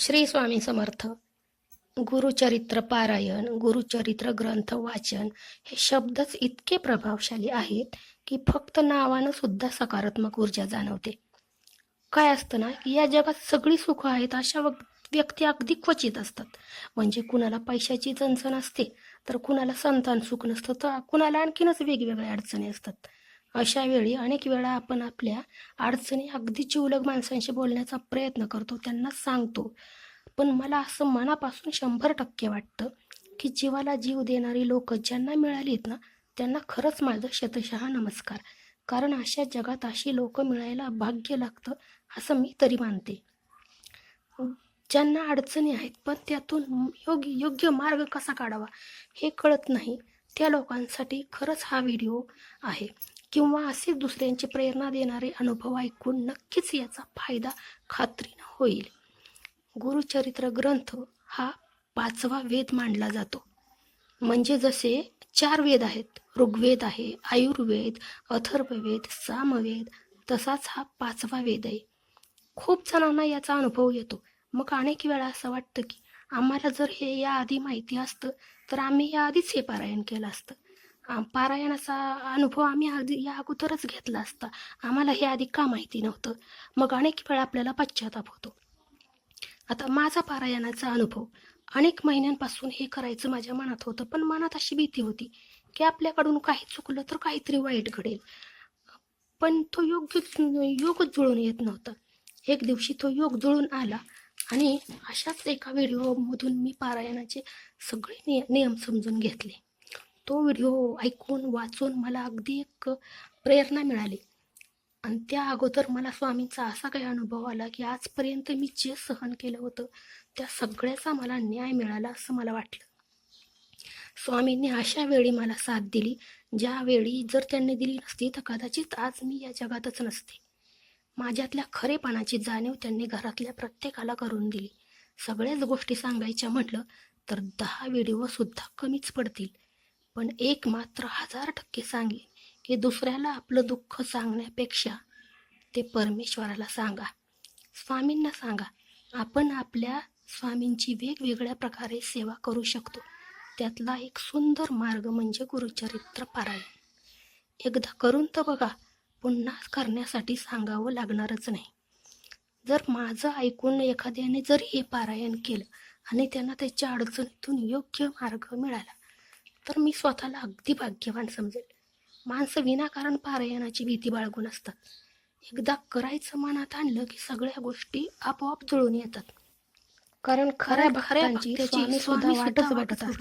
श्री स्वामी समर्थ. गुरुचरित्र पारायण गुरुचरित्र ग्रंथ वाचन हे शब्दच इतके प्रभावशाली आहेत की फक्त नावानं सुद्धा सकारात्मक ऊर्जा जाणवते. काय असतं ना की या जगात सगळी सुख आहेत अशा व्यक्ती अगदी क्वचित असतात. म्हणजे कुणाला पैशाची चणचण असते तर कुणाला संतान सुख नसतं तर कुणाला आणखीनच वेगवेगळ्या अडचणी असतात. अशा वेळी अनेक वेळा आपण आपल्या अडचणी अगदी जिवलग माणसांशी बोलण्याचा प्रयत्न करतो त्यांना सांगतो. पण मला असं मनापासून शंभर टक्के वाटतं की जीवाला जीव देणारी लोक ज्यांना मिळालीत ना त्यांना खरंच माझं शतशहा नमस्कार. कारण अशा जगात अशी लोक मिळायला भाग्य लागतं असं मी तरी मानते. ज्यांना अडचणी आहेत पण त्यातून योग्य योग्य मार्ग कसा काढावा हे कळत नाही. त्या लोकांसाठी खरंच हा व्हिडिओ आहे. किंवा असे दुसऱ्यांची प्रेरणा देणारे अनुभव ऐकून नक्कीच याचा फायदा खात्रीनं होईल. गुरुचरित्र ग्रंथ हा पाचवा वेद मानला जातो. म्हणजे जसे चार वेद आहेत ऋग्वेद आहे आयुर्वेद अथर्ववेद सामवेद तसाच हा पाचवा वेद आहे. खूप जणांना याचा अनुभव येतो. मग अनेक वेळा असं वाटतं की आम्हाला जर हे याआधी माहिती असतं तर आम्ही या आधीच हे पारायण केलं असतं. पारायणाचा अनुभव आम्ही आधी या अगोदरच घेतला असता. आम्हाला हे आधी का माहिती नव्हतं? मग अनेक वेळा आपल्याला पश्चाताप होतो. आता माझा पारायणाचा अनुभव अनेक महिन्यांपासून हे करायचं माझ्या मनात होतं पण मनात अशी भीती होती की आपल्याकडून काही चुकलं तर काहीतरी वाईट घडेल. पण तो योग्य योगच जुळून येत नव्हता. एक दिवशी तो योग जुळून आला. आणि अशाच एका व्हिडिओमधून मी पारायणाचे सगळे निय नियम समजून घेतले. तो व्हिडिओ ऐकून वाचून मला अगदी एक प्रेरणा मिळाली. आणि त्या अगोदर मला स्वामींचा असा काही अनुभव आला की आजपर्यंत मी जे सहन केलं होतं त्या सगळ्याचा मला न्याय मिळाला असं मला वाटलं. स्वामींनी अशा वेळी मला साथ दिली ज्यावेळी जर त्यांनी दिली नसती तर कदाचित आज मी या जगातच नसते. माझ्यातल्या खरेपणाची जाणीव त्यांनी घरातल्या प्रत्येकाला करून दिली. सगळ्याच गोष्टी सांगायच्या म्हटलं तर दहा व्हिडिओसुद्धा कमीच पडतील. पण एक मात्र हजार टक्के सांगेन की दुसऱ्याला आपलं दुःख सांगण्यापेक्षा ते परमेश्वराला सांगा. स्वामींना सांगा. आपण आपल्या स्वामींची वेगवेगळ्या प्रकारे सेवा करू शकतो. त्यातला एक सुंदर मार्ग म्हणजे गुरुचरित्र पारायण. एकदा करून तर बघा पुन्हा करण्यासाठी सांगावं लागणारच नाही. जर माझं ऐकून एखाद्याने जर हे पारायण केलं आणि त्यांना त्याच्या अडचणीतून योग्य मार्ग मिळाला तर मी स्वतःला अगदी भाग्यवान समजेल. माणसं विनाकारण पारायणाची भीती बाळगून असतात. एकदा करायचं मनात आणलं की सगळ्या गोष्टी आपोआप जुळून येतात. कारण खऱ्या भक्तांची स्वामी सुद्धा वाटच बघत असतात.